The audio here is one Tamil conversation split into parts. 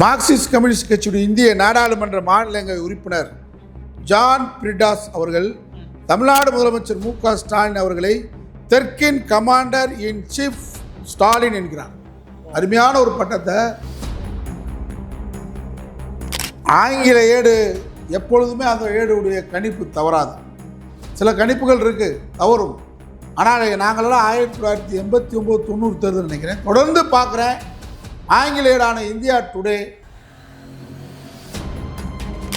மார்க்சிஸ்ட் கம்யூனிஸ்ட் கட்சியுடைய இந்திய நாடாளுமன்ற மாநிலங்க உறுப்பினர் ஜான் பிரிடாஸ் அவர்கள் தமிழ்நாடு முதலமைச்சர் மு க ஸ்டாலின் அவர்களை தெற்கின் கமாண்டர் இன் சீஃப் ஸ்டாலின் என்கிறார். அருமையான ஒரு பட்டத்தை. ஆங்கில ஏடு எப்பொழுதுமே அந்த ஏடுடைய கணிப்பு தவறாது. சில கணிப்புகள் இருக்குது தவறும். ஆனால் நாங்களெல்லாம் ஆயிரத்தி தொள்ளாயிரத்தி எண்பத்தி ஒம்பது தொண்ணூறு தேர்தல் நினைக்கிறேன். தொடர்ந்து பார்க்குறேன். ஆங்கிலேயரான இந்தியா டுடே.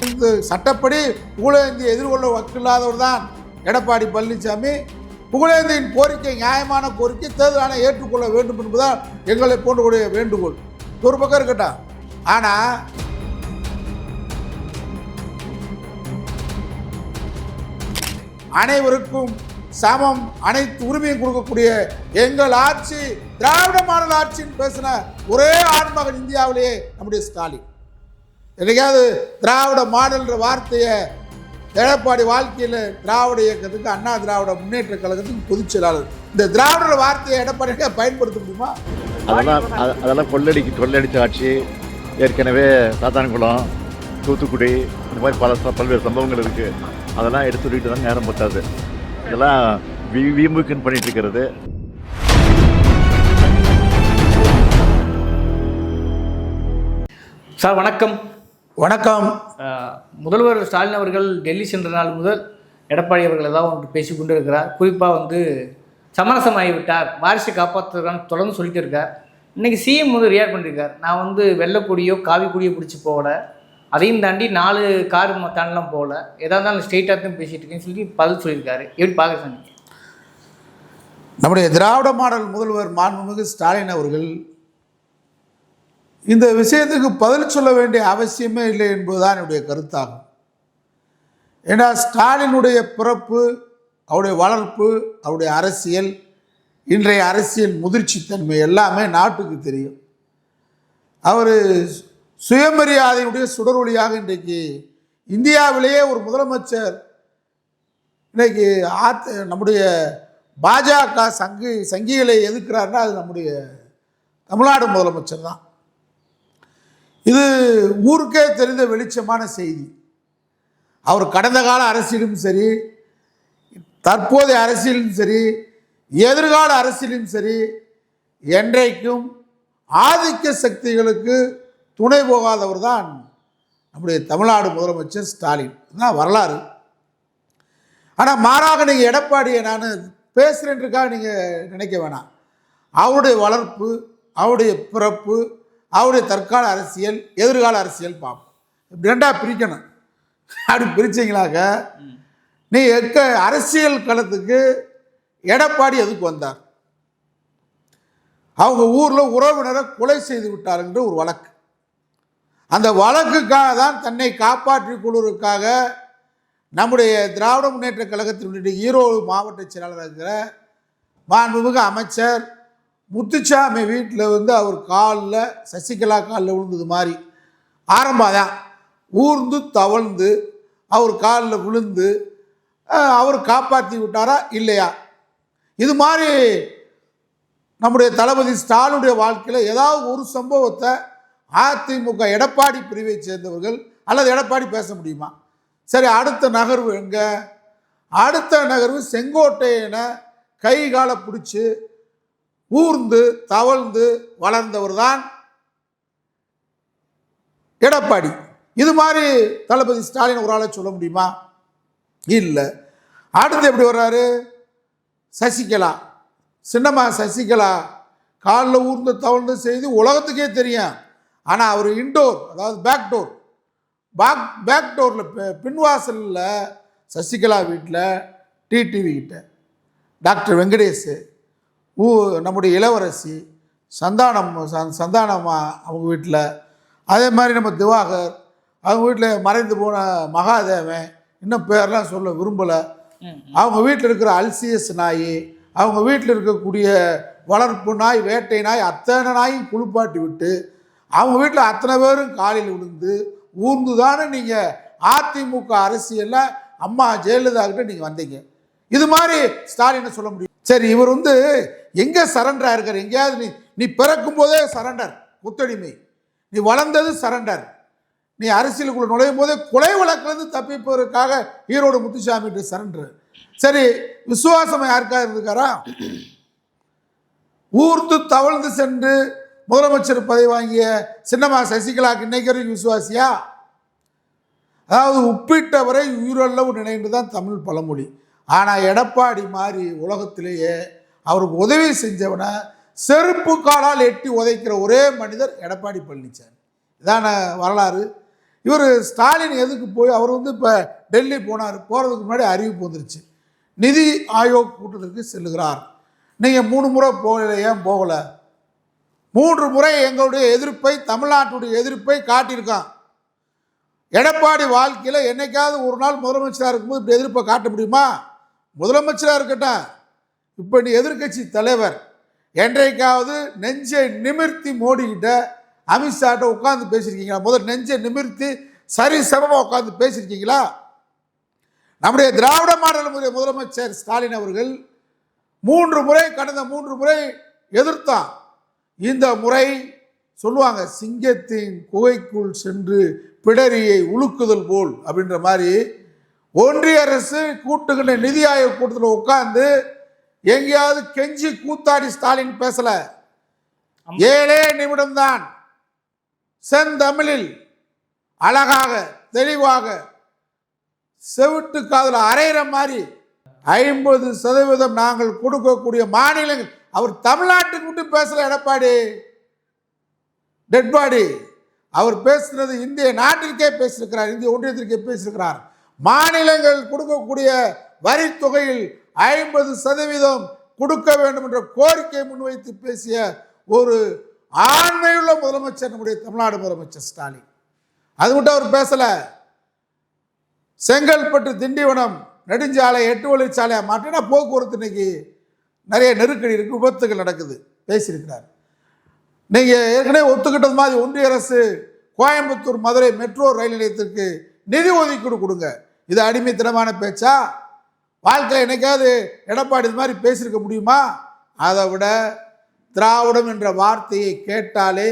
இந்த சட்டப்படி புகழேந்தியை எதிர்கொள்ள வக்கில்லாதவர் தான் எடப்பாடி பழனிசாமி புகழேந்தியின் கோரிக்கை நியாயமான கோரிக்கை தேர்தலான ஏற்றுக்கொள்ள வேண்டும் என்பதுதான் எங்களை போன்றக்கூடிய வேண்டுகோள். ஒரு பக்கம் இருக்கட்டும். ஆனால் அனைவருக்கும் சமம். அனைத்து உரிமையும் கொடுக்கக்கூடிய எங்கள் ஆட்சி திராவிட மாடல் ஆட்சின்னு பேசின ஒரே ஆண்மகன் இந்தியாவிலேயே நம்முடைய ஸ்டாலின். என்னைக்காவது திராவிட மாடல்ன்ற வார்த்தையை எடப்பாடி வாழ்க்கையில் திராவிட இயக்கத்துக்கு அண்ணா திராவிட முன்னேற்ற கழகத்துக்கு பொதுச் செயலாளர். இந்த திராவிட வார்த்தையை எடப்பாடி பயன்படுத்த முடியுமா? அதெல்லாம் அதெல்லாம் கொள்ளடிக்கு கொள்ளடிச்ச ஆட்சி. ஏற்கனவே சாத்தான்குளம் தூத்துக்குடி இந்த மாதிரி பல பல்வேறு சம்பவங்கள் இருக்குது அதெல்லாம் எடுத்து சொல்லிட்டு தான் நேரம் பத்தாது. இதெல்லாம் வி வீம்புக்குன்னு பண்ணிட்டு இருக்கிறது சார் வணக்கம். வணக்கம். முதல்வர் ஸ்டாலின் அவர்கள் டெல்லி சென்ற நாள் முதல் எடப்பாடி அவர்கள் ஏதாவது ஒன்று பேசி கொண்டு இருக்கிறார் குறிப்பாக வந்து சமரசமாகிவிட்டார். வாரிசை காப்பாற்றுறதுக்கான தொடர்ந்து சொல்லிட்டு இருக்கார். இன்னைக்கு சிஎம் வந்து ரியாக்ட் பண்ணியிருக்கார் நான் வந்து வெள்ளைக்கொடியோ காவி கொடியோ பிடிச்சி போகல. அதையும் தாண்டி நாலு கார் தாண்டலாம் போகல எதாக இருந்தாலும் ஸ்ட்ரெயிட்டாக தான் பேசிகிட்டு இருக்கேன்னு சொல்லி பதில் சொல்லியிருக்காரு. எப்படி பார்க்க சொன்னீங்க நம்முடைய திராவிட மாடல் முதல்வர் மாண்புமிகு ஸ்டாலின் அவர்கள் இந்த விஷயத்துக்கு பதில் சொல்ல வேண்டிய அவசியமே இல்லை என்பதுதான் என்னுடைய கருத்தாகும். ஏன்னா ஸ்டாலினுடைய பிறப்பு அவருடைய வளர்ப்பு அவருடைய அரசியல் இன்றைய அரசியல் முதிர்ச்சி தன்மை எல்லாமே நாட்டுக்கு தெரியும். அவர் சுயமரியாதையுடைய சுடரொளியாக இன்றைக்கு இந்தியாவிலேயே ஒரு முதலமைச்சர் இன்னைக்கு ஆத் நம்முடைய பாஜக சங்கி சங்கிகளை எதிர்க்கிறாருன்னா அது நம்முடைய தமிழ்நாடு முதலமைச்சர் தான். இது ஊருக்கே தெரிந்த வெளிச்சமான செய்தி. அவர் கடந்த கால அரசியலும் சரி தற்போதைய அரசியலும் சரி எதிர்கால அரசியலும் சரி என்றைக்கும் ஆதிக்க சக்திகளுக்கு துணை போகாதவர் தான் நம்முடைய தமிழ்நாடு முதலமைச்சர் ஸ்டாலின். தான் வரலாறு. ஆனால் மாறாக நீங்கள் எடப்பாடியை நான் பேசுகிறேன்றக்காக நீங்கள் நினைக்க வேணாம். அவருடைய வளர்ப்பு அவருடைய பிறப்பு அவருடைய தற்கால அரசியல் எதிர்கால அரசியல் பார்ப்போம். இப்படி ரெண்டாக பிரிக்கணும். அப்படி பிரிச்சிங்களாக்க நீ எக்க அரசியல் களத்துக்கு எடப்பாடி எதுக்கு வந்தார்? அவங்க ஊரில் உறவினரை கொலை செய்து விட்டார் என்று ஒரு வழக்கு. அந்த வழக்குக்காக தான் தன்னை காப்பாற்றிக் கொள்வதற்காக நம்முடைய திராவிட முன்னேற்ற கழகத்தினுடைய ஈரோடு மாவட்ட செயலாளர் இருக்கிற மாண்புமிகு அமைச்சர் முத்துச்சாமி வீட்டில் வந்து அவர் காலில் சசிகலா காலில் விழுந்தது மாதிரி. ஆரம்பம் தான் ஊர்ந்து தவழ்ந்து அவர் காலில் விழுந்து அவர் காப்பாற்றி விட்டாரா இல்லையா? இது மாதிரி நம்முடைய தளபதி ஸ்டாலினுடைய வாழ்க்கையில் ஏதாவது ஒரு சம்பவத்தை அதிமுக எடப்பாடி பிரிவை சேர்ந்தவர்கள் அல்லது எடப்பாடி பேச முடியுமா? சரி அடுத்த நகர்வு எங்க? அடுத்த நகர்வு செங்கோட்டையனை கை காலை பிடிச்சி ஊர்ந்து தவழ்ந்து வளர்ந்தவர் தான் எடப்பாடி. இது மாதிரி தளபதி ஸ்டாலின் ஒரு ஆளை சொல்ல முடியுமா? இல்லை. அடுத்து எப்படி வர்றாரு? சசிகலா. சின்னம்மா சசிகலா. காலில் ஊர்ந்து தவழ்ந்து செய்து உலகத்துக்கே தெரியும். ஆனால் அவர் இன்டோர் அதாவது பேக் டோர் பேக் பேக் டோரில் பின்வாசலில் சசிகலா வீட்டில் டிடிவி கிட்ட. டாக்டர் வெங்கடேஷ் ஊ நம்முடைய இளவரசி சந்தானம் சந்தானம்மா அவங்க வீட்டில் அதே மாதிரி நம்ம திவாகர் அவங்க வீட்டில் மறைந்து போன மகாதேவன் இன்னும் பேர்லாம் சொல்ல விரும்பலை. அவங்க வீட்டில் இருக்கிற அல்சியஸ் நாய் அவங்க வீட்டில் இருக்கக்கூடிய வளர்ப்பு நாய் வேட்டை நாய் அத்தனை நாயும் குளிப்பாட்டி விட்டு அவங்க வீட்டில் அத்தனை பேரும் காலில் விழுந்து ஊர்ந்து தானே நீங்கள் அதிமுக அரசியலில் அம்மா ஜெயலலிதா கிட்ட நீங்கள் வந்தீங்க. இது மாதிரி ஸ்டாலினை சொல்ல முடியும்? சரி இவர் வந்து எங்கே சரண்டராக இருக்கார்? எங்கேயாவது நீ நீ பிறக்கும் போதே சரண்டர் முத்தடிமை. நீ வளர்ந்தது சரண்டர். நீ அரசியலுக்குள்ள நுழையும் போதே கொலை வழக்கிலிருந்து தப்பிப்பதற்காக ஈரோடு முத்துசாமி சரண்டர். சரி விசுவாசம் யாருக்காக இருந்துக்காரா ஊர்ந்து தவழ்ந்து சென்று முதலமைச்சர் பதவி வாங்கிய சின்னமா சசிகலாக்கு இன்னைக்கு வரைக்கும் விசுவாசியா அதாவது உப்பிட்டவரை உயிரளவு நினைந்து தான் தமிழ் பழமொழி. ஆனால் எடப்பாடி மாதிரி உலகத்திலேயே அவருக்கு உதவி செஞ்சவனை செருப்பு காலால் எட்டி உதைக்கிற ஒரே மனிதர் எடப்பாடி பழனிசாமி இதான வரலாறு. இவர் ஸ்டாலின் எதுக்கு போய் அவர் வந்து இப்போ டெல்லி போனார் போகிறதுக்கு முன்னாடி அறிவிப்பு வந்துருச்சு. நிதி ஆயோக் கூட்டத்திற்கு செல்லுகிறார். நீங்கள் மூணு முறை போகல ஏன் போகலை? மூன்று முறை எங்களுடைய எதிர்ப்பை தமிழ்நாட்டுடைய எதிர்ப்பை காட்டியிருக்கான். எடப்பாடி வாழ்க்கையில் என்னைக்காவது ஒரு நாள் முதலமைச்சராக இருக்கும்போது இப்படி எதிர்ப்பை காட்ட முடியுமா? முதலமைச்சராக இருக்கட்டும். இப்போ நீ எதிர்க்கட்சி தலைவர். என்றைக்காவது நெஞ்சை நிமிர்த்தி மோடிக்கிட்ட அமித்ஷாட்ட உட்காந்து பேசியிருக்கீங்களா? முதல் நெஞ்சை நிமிர்த்தி சரி சமமாக உட்காந்து பேசியிருக்கீங்களா? நம்முடைய திராவிட மாடல் முறை முதலமைச்சர் ஸ்டாலின் அவர்கள் மூன்று முறை கடந்த மூன்று முறை எதிர்த்தான். இந்த முறை சொல்லுவாங்க சிங்கத்தின் குகைக்குள் சென்று பிடரியை உலுக்குதல் போல் அப்படின்ற மாதிரி ஒன்றிய அரசு கூட்டுகின்ற நிதி ஆயோக் கூட்டத்தில் உட்கார்ந்து எங்கேயாவது கெஞ்சி கூத்தாடி ஸ்டாலின் பேசல. ஏழே நிமிடம்தான் செந்தமிழில் அழகாக தெளிவாக செவிட்டு காதில் அரைகிற மாதிரி ஐம்பது சதவீதம் நாங்கள் கொடுக்கக்கூடிய மாநிலங்கள் அவர் தமிழ்நாட்டுக்கு மட்டும் பேசல எடப்பாடி. டெட் பாடி அவர் பேசுனது இந்திய நாட்டிற்கே பேசியிருக்கிறார் இந்திய ஒன்றியத்திற்கே பேசியிருக்கிறார். மாநிலங்கள் கொடுக்கக்கூடிய வரித்தொகையில் ஐம்பது சதவீதம் கொடுக்க வேண்டும் என்ற கோரிக்கை முன்வைத்து பேசிய ஒரு ஆண்மையுள்ள முதலமைச்சர் நம்முடைய தமிழ்நாடு முதலமைச்சர் ஸ்டாலின். அது மட்டும் அவர் பேசலை. செங்கல்பட்டு திண்டிவனம் நெடுஞ்சாலை எட்டு வழிச்சாலையாக மாற்றினா போக்குவரத்து இன்னைக்கு நிறைய நெருக்கடி இருக்குது விபத்துகள் நடக்குது பேசியிருக்கிறார். நீங்கள் ஏற்கனவே ஒத்துக்கிட்டது மாதிரி ஒன்றிய அரசு கோயம்புத்தூர் மதுரை மெட்ரோ ரயில் நிலையத்திற்கு நிதி ஒதுக்கீடு கொடுங்க. இது அடிமைத்தனமான பேச்சா? வாழ்க்கையில் என்னைக்காவது எடப்பாடி இது மாதிரி பேசியிருக்க முடியுமா? அதை விட திராவிடம் என்ற வார்த்தையை கேட்டாலே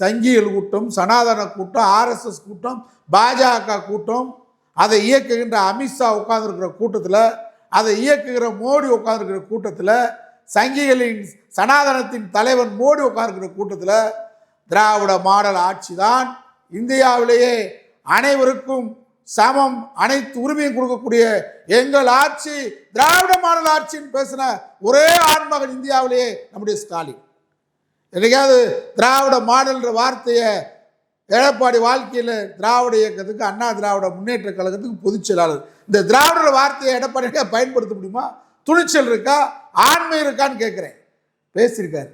சங்கியல் கூட்டம் சனாதன கூட்டம் ஆர்எஸ்எஸ் கூட்டம் பாஜக கூட்டம் அதை இயக்குகின்ற அமித்ஷா உட்கார்ந்துருக்கிற கூட்டத்தில் அதை இயக்குகிற மோடி உட்கார்ந்துருக்கிற கூட்டத்தில் சங்கிகளின் சனாதனத்தின் தலைவன் மோடி உட்கார்ந்துருக்கிற கூட்டத்தில் திராவிட மாடல் ஆட்சி தான் இந்தியாவிலேயே அனைவருக்கும் சமம் அனைத்து உரிமையும் கொடுக்கக்கூடிய எங்கள் ஆட்சி திராவிட மாடல் ஆட்சின்னு பேசின ஒரே ஆண்மகன் இந்தியாவிலேயே நம்முடைய ஸ்டாலின். என்றைக்காவது திராவிட மாடல்ன்ற வார்த்தையை எடப்பாடி வாழ்க்கையில் திராவிட இயக்கத்துக்கு அண்ணா திராவிட முன்னேற்ற கழகத்துக்கு பொதுச் செயலாளர் இந்த திராவிட வார்த்தையை எடப்பாடி பயன்படுத்த முடியுமா? துணிச்சல் இருக்கா? ஆண்மை இருக்கான்னு கேட்குறேன். பேசியிருக்காரு.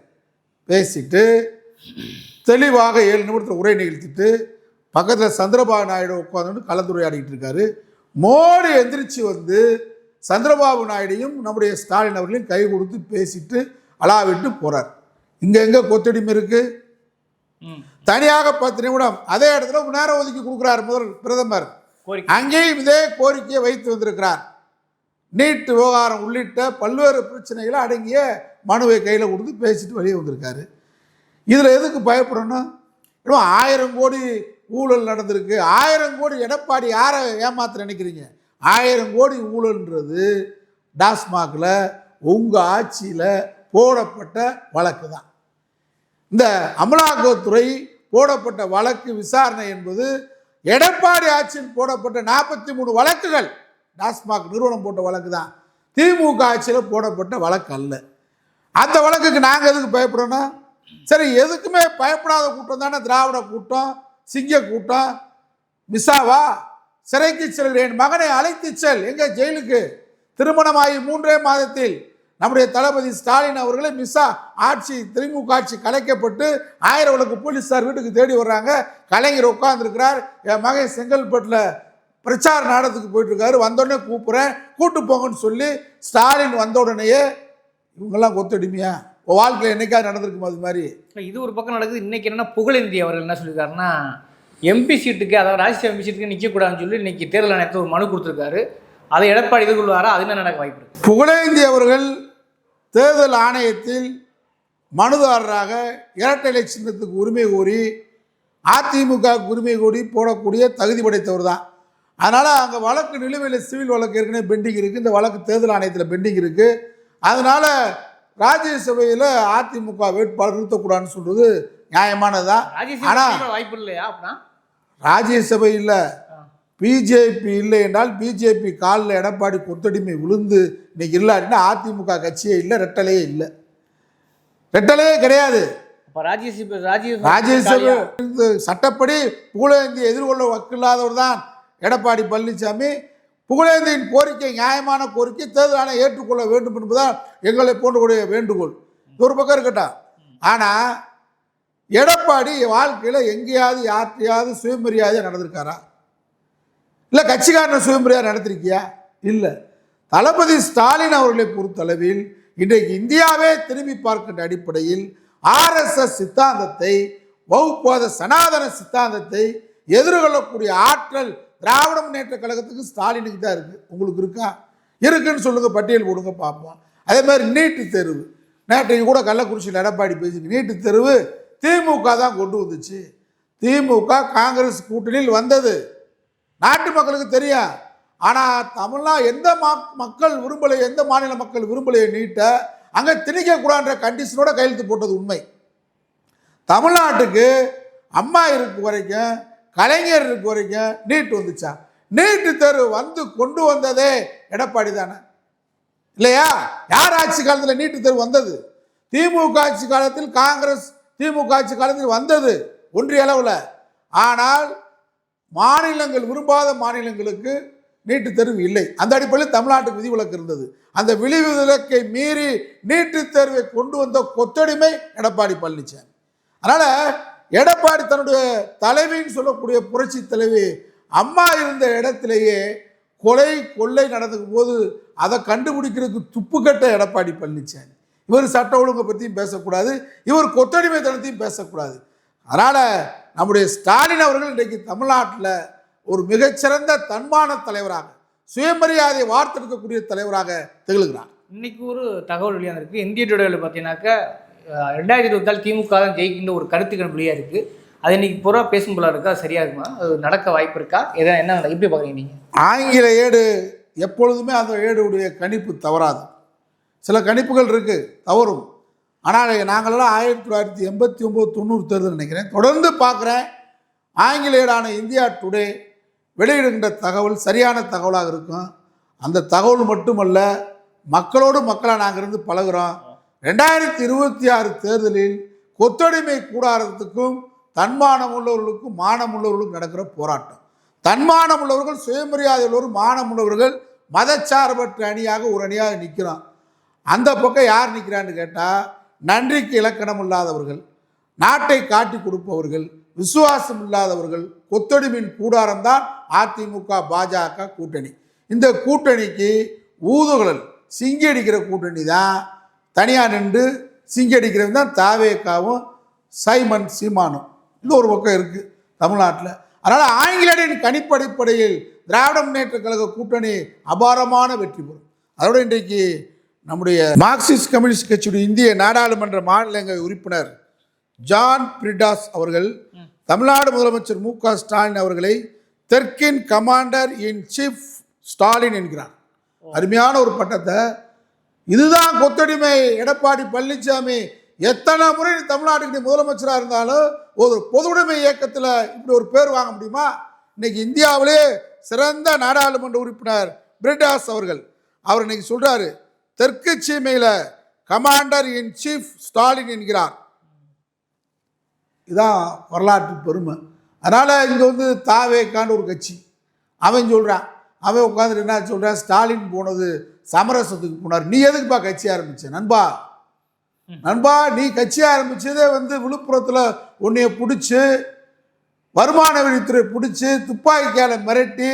பேசிட்டு தெளிவாக ஏழு நிமிடத்தில் உரை நிகழ்த்திட்டு பக்கத்தில் சந்திரபாபு நாயுடு உட்காந்துட்டு கலந்துரையாடிட்டு இருக்காரு. மோடி எந்திரிச்சு வந்து சந்திரபாபு நாயுடையும் நம்முடைய ஸ்டாலின் அவர்களையும் கை கொடுத்து பேசிட்டு அலாவிட்டு போகிறார் இங்கே எங்கே கொத்தடிமை இருக்குது தனியாக பத்து நிமிடம். அதே இடத்துல நேரம் ஒதுக்கி கொடுக்குறார் முதல் பிரதமர். அங்கேயும் இதே கோரிக்கையை வைத்து வந்திருக்கிறார். நீட் விவகாரம் உள்ளிட்ட பல்வேறு பிரச்சனைகளை அடங்கிய மனுவை கையில் கொடுத்து பேசிட்டு வெளியே வந்திருக்காரு. இதில் எதுக்கு பயப்படணும்? இன்னும் ஆயிரம் கோடி ஊழல் நடந்திருக்கு. ஆயிரம் கோடி எடப்பாடி யாரை ஏமாத்த நினைக்கிறீங்க? ஆயிரம் கோடி ஊழல்ன்றது டாஸ்மாகில் உங்கள் ஆட்சியில் போடப்பட்ட வழக்கு தான். இந்த அமலாக்கத்துறை போடப்பட்ட வழக்கு விசாரணை என்பது எடப்பாடி ஆட்சியில் போடப்பட்ட நாற்பத்தி மூணு வழக்குகள் டாஸ்மாக் நிறுவனம் போட்ட வழக்கு தான். திமுக ஆட்சியில் போடப்பட்ட வழக்கு அல்ல. அந்த வழக்குக்கு நாங்கள் எதுக்கு பயப்படணும்? சரி எதுக்குமே பயப்படாத கூட்டம் தானே? திராவிட கூட்டம் சிங்க கூட்டம் மிஸ்ஸாவா சிறைக்கு என் மகனை அழைத்து செல். எங்கள் ஜெயிலுக்கு? திருமணமாகி மூன்றே மாதத்தில் நம்முடைய தளபதி ஸ்டாலின் அவர்களை மிஸ்ஸா ஆட்சி திமுக ஆட்சி கலைக்கப்பட்டு ஆயிரம் விளக்கு போலீஸார் வீட்டுக்கு தேடி வர்றாங்க. கலைஞர் உட்கார்ந்துருக்கிறார். என் மகன் செங்கல்பட்டில் பிரச்சார நாடகத்துக்கு போயிட்டு இருக்காரு வந்தோடனே கூப்பிட்றேன். கூட்டு போங்கன்னு சொல்லி ஸ்டாலின் வந்த உடனேயே இவங்கெல்லாம் கொத்தடிமையா? வாழ்க்கையில் என்னைக்காவது நடந்திருக்குமா அது மாதிரி? இது ஒரு பக்கம் நடக்குது. இன்னைக்கு என்னன்னா புகழேந்தி அவர்கள் என்ன சொல்லியிருக்காருன்னா எம்பி சீட்டுக்கு அதாவது ராஜ்யசபா எம்பி சீட்டுக்கு நிற்கக்கூடாதுன்னு சொல்லி இன்னைக்கு தேர்தல் ஆணையத்தில் ஒரு மனு கொடுத்துருக்காரு. அதை எடப்பாடி எதிர்கொள்வாரா? அது என்ன நடக்க வாய்ப்பு புகழேந்தி அவர்கள் தேர்தல் ஆணையத்தில் மனுதாரராக இரட்டை இலை சின்னத்துக்கு உரிமை கோரி அதிமுக உரிமை கோடி போடக்கூடிய தகுதி படைத்தவர் தான். அதனால் அங்கே வழக்கு நிலுவையில் சிவில் வழக்கு ஏற்கனவே பெண்டிங் இருக்குது இந்த வழக்கு தேர்தல் ஆணையத்தில் பெண்டிங் இருக்குது அதனால் ராஜ்யசபையில் அதிமுக வேட்பாளர் நிறுத்தக்கூடாதுன்னு சொல்கிறது நியாயமானதுதான். ஆனா- ராஜ்யசபா வாய்ப்பு இல்லையா அப்படின்னா ராஜ்யசபை இல்லை. பிஜேபி இல்லை என்றால் பிஜேபி காலில் எடப்பாடி கொத்தடிமை விழுந்து இன்னைக்கு இல்லாட்டினா அதிமுக கட்சியே இல்லை ரெட்டலையே இல்லை. ரெட்டலையே கிடையாது. ராஜ்யசபா சட்டப்படி புகழேந்தி எதிர்கொள்ள வக்கில்லாதவர் தான் எடப்பாடி பழனிசாமி. புகழேந்தியின் கோரிக்கை நியாயமான கோரிக்கை தேர்தல் ஆணையம் ஏற்றுக்கொள்ள வேண்டும் என்பதுதான் எங்களை போன்றக்கூடிய வேண்டுகோள். ஒரு பக்கம் இருக்கட்டும். ஆனால் எடப்பாடி வாழ்க்கையில் எங்கேயாவது யார்கிட்டயாவது சுயமரியாதை நடந்திருக்காரா? இல்லை கட்சிக்காரனை சுயம்பரியாக நடத்திருக்கியா? இல்லை. தளபதி ஸ்டாலின் அவர்களை பொறுத்தளவில் இன்றைக்கு இந்தியாவே திரும்பி பார்க்கின்ற அடிப்படையில் ஆர்எஸ்எஸ் சித்தாந்தத்தை வகுப்பாத சனாதன சித்தாந்தத்தை எதிர்கொள்ளக்கூடிய ஆற்றல் திராவிட முன்னேற்ற கழகத்துக்கு ஸ்டாலினுக்கு தான் இருக்குது உங்களுக்கு இருக்கா? இருக்குன்னு சொல்லுங்கள் பட்டியல் கொடுங்க பார்ப்போம். அதே மாதிரி நீட்டு தெருவு. நேற்றைக்கு கூட கள்ளக்குறிச்சியில் எடப்பாடி பேசுங்க நீட்டு தெருவு திமுக தான் கொண்டு வந்துச்சு. திமுக காங்கிரஸ் கூட்டணியில் வந்தது. நாட்டு மக்களுக்கு தெரியும் ஆனால் தமிழ்நா எந்த மக்- மக்கள் விரும்பலை எந்த மாநில மக்கள் விரும்பலையை நீட்ட அங்கே திணிக்கக்கூடாதுன்ற கண்டிஷனோட கையெழுத்து போட்டது உண்மை. தமிழ்நாட்டுக்கு அம்மா இருக்கு வரைக்கும் கலைஞர் இருக்கு வரைக்கும் நீட் வந்துச்சா? நீட்டு தேர்வு வந்து கொண்டு வந்ததே எடப்பாடி தானே. இல்லையா? யார் ஆட்சி காலத்தில் நீட்டு தேர்வு வந்தது? திமுக ஆட்சி காலத்தில் காங்கிரஸ் திமுக ஆட்சி காலத்தில் வந்தது ஒன்றிய அளவில். ஆனால் மாநிலங்கள் விரும்பாத மாநிலங்களுக்கு நீட்டு தேர்வு இல்லை. அந்த அடிப்படையில் விதி விதிவிலக்கு இருந்தது. அந்த விதிவிலக்கை மீறி நீட்டுத் தேர்வை கொண்டு வந்த கொத்தடிமை எடப்பாடி பழனிசாமி அதனால் எடப்பாடி தன்னுடைய தலைவின்னு சொல்லக்கூடிய புரட்சி தலைவி அம்மா இருந்த இடத்திலேயே கொலை கொள்ளை நடந்துக்கும் போது அதை கண்டுபிடிக்கிறதுக்கு துப்புக்கட்ட எடப்பாடி பழனிசாமி இவர் சட்ட ஒழுங்கை பற்றியும் பேசக்கூடாது இவர் கொத்தடிமை தனத்தையும் பேசக்கூடாது. அதனால் நம்முடைய ஸ்டாலின் அவர்கள் இன்றைக்கு தமிழ்நாட்டில் ஒரு மிகச்சிறந்த தன்மான தலைவராக சுயமரியாதை வார்த்தெடுக்கக்கூடிய தலைவராக திகழ்கிறார். இன்னைக்கு ஒரு தகவல் வெளியாந்திருக்கு இந்திய டுடேவில் பார்த்தீங்கன்னாக்கா ரெண்டாயிரத்தி இருபத்தால் திமுக தான் ஜெயிக்கின்ற ஒரு கருத்து கணிப்பு வெளியாக இருக்குது அது இன்னைக்கு பூரா பேசும் போல இருக்கா அது சரியா இருக்குமா? அது நடக்க வாய்ப்பு இருக்கா? எதை என்ன எப்படி பார்க்குறீங்க நீங்கள் ஆங்கில ஏடு எப்பொழுதுமே அந்த ஏடுடைய கணிப்பு தவறாது. சில கணிப்புகள் இருக்குது தவறும். ஆனால் நாங்களெல்லாம் ஆயிரத்தி தொள்ளாயிரத்தி எண்பத்தி ஒம்பது தொண்ணூறு தேர்தல் நினைக்கிறேன். தொடர்ந்து பார்க்குறேன். ஆங்கிலேயரான இந்தியா டுடே வெளியிடுகின்ற தகவல் சரியான தகவலாக இருக்கும். அந்த தகவல் மட்டுமல்ல மக்களோடு மக்களாக நாங்கள் இருந்து பழகுறோம். ரெண்டாயிரத்தி இருபத்தி ஆறு தேர்தலில் கொத்தடிமை கூடாரத்துக்கும் தன்மானம் உள்ளவர்களுக்கும் மானம் உள்ளவர்களுக்கும் நடக்கிற போராட்டம். தன்மானம் உள்ளவர்கள் சுயமரியாதை உள்ளவர்கள் மானம் உள்ளவர்கள் மதச்சார்பற்ற அணியாக ஒரு அணியாக நிற்கிறோம். அந்த பக்கம் யார் நிற்கிறான்னு கேட்டால் நன்றிக்கு இலக்கணம் இல்லாதவர்கள் நாட்டை காட்டி கொடுப்பவர்கள் விசுவாசம் இல்லாதவர்கள் கொத்தடிமின் கூடாரம்தான் அதிமுக பாஜக கூட்டணி. இந்த கூட்டணிக்கு ஊதுகுழல் சிங்கி அடிக்கிற கூட்டணி தான். தனியாக நின்று சிங்கி அடிக்கிறது தான் தாவேக்காவும் சைமன் சீமானும். இன்னொரு ஒரு பக்கம் இருக்குது தமிழ்நாட்டில். அதனால் ஆங்கிலேயரின் கணிப்படிப்படையில் திராவிட முன்னேற்ற கழக கூட்டணி அபாரமான வெற்றி பெறும். அதோட இன்றைக்கு நம்முடைய மார்க்சிஸ்ட் கம்யூனிஸ்ட் கட்சியுடைய இந்திய நாடாளுமன்ற மாநிலங்களவை உறுப்பினர் ஜான் பிரிடாஸ் அவர்கள் தமிழ்நாடு முதலமைச்சர் மு க ஸ்டாலின் அவர்களை தெற்கின் கமாண்டர் இன் சீஃப் ஸ்டாலின் என்கிறார். அருமையான ஒரு பட்டத்தை. இதுதான் கொத்தடிமை எடப்பாடி பழனிசாமி எத்தனை முறை நீ தமிழ்நாட்டுக்கு நீ முதலமைச்சராக இருந்தாலும் ஒரு பொதுவுடைமை இயக்கத்தில் இப்படி ஒரு பேர் வாங்க முடியுமா? இன்னைக்கு இந்தியாவிலே சிறந்த நாடாளுமன்ற உறுப்பினர் பிரிட்டாஸ் அவர்கள். அவர் இன்னைக்கு சொல்கிறாரு தெற்கு சீமையில் கமாண்டர் இன் சீஃப் ஸ்டாலின் என்கிறார். இதான் வரலாற்று பெருமை. அதனால் இங்கே வந்து தாவேக்கான்னு ஒரு கட்சி. அவன் சொல்கிறான் அவன் உட்காந்துட்டு என்ன சொல்கிறான் ஸ்டாலின் போனது சமரசத்துக்கு போனார். நீ எதுக்குப்பா கட்சி ஆரம்பிச்ச? நண்பா. நண்பா நீ கட்சி ஆரம்பித்ததே வந்து விழுப்புரத்தில் உன்னைய பிடிச்சி வருமான வரித்துறை பிடிச்சி துப்பாக்கியால் மிரட்டி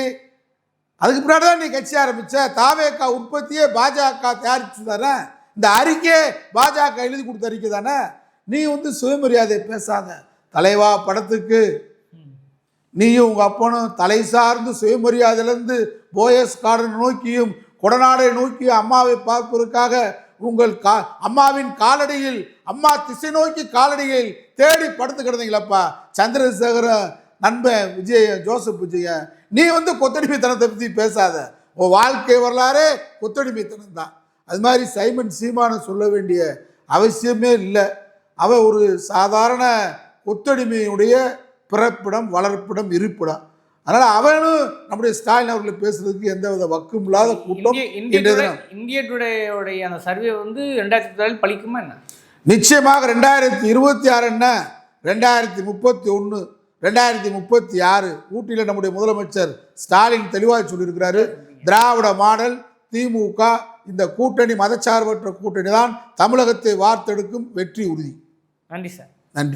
அதுக்கு பின்னாடி தான் நீ கட்சி ஆரம்பிச்ச. தாவேக்கா உற்பத்தியே பாஜக தயாரிச்சு தானே? இந்த அறிக்கையே பாஜக எழுதி கொடுத்த அறிக்கை தானே? நீ வந்து சுயமரியாதை பேசாத. தலைவா படத்துக்கு. நீயும் உங்கள் அப்பனும் தலை சார்ந்து சுயமரியாதையிலேருந்து போயஸ் கார்டன் நோக்கியும் கொடநாடை நோக்கி அம்மாவை பார்ப்பதற்காக உங்கள் கா அம்மாவின் காலடியில் அம்மா திசை நோக்கி காலடியில் தேடி படுத்து கிடந்தீங்களப்பா. சந்திரசேகர நண்பன் விஜய ஜோசப் விஜய நீ வந்து கொத்தடிமைத்தனத்தை பற்றி பேசாத. உன் வாழ்க்கை வரலாறே கொத்தடிமைத்தனம் தான் அது மாதிரி சைமன் சீமான சொல்ல வேண்டிய அவசியமே இல்லை. அவ ஒரு சாதாரண கொத்தடிமையுடைய பிறப்பிடம் வளர்ப்பிடம் இருப்பிடம். அதனால் அவனும் நம்முடைய ஸ்டாலின் அவர்களை பேசுறதுக்கு எந்தவித வக்கும் இல்லாத கூட்டம் இந்திய டுடேயோடைய அந்த சர்வே வந்து ரெண்டாயிரத்தி பதினாலு பழிக்குமா என்ன? நிச்சயமாக ரெண்டாயிரத்தி இருபத்தி ஆறு என்ன? ரெண்டாயிரத்தி முப்பத்தி ஒன்று. ரெண்டாயிரத்தி முப்பத்தி ஆறு ஊட்டியில் நம்முடைய முதலமைச்சர் ஸ்டாலின் தெளிவாக சொல்லியிருக்கிறாரு. திராவிட மாடல் திமுக இந்த கூட்டணி மதச்சார்பற்ற கூட்டணி தான் தமிழகத்தை வார்த்தெடுக்கும் வெற்றி உறுதி. நன்றி சார். நன்றி.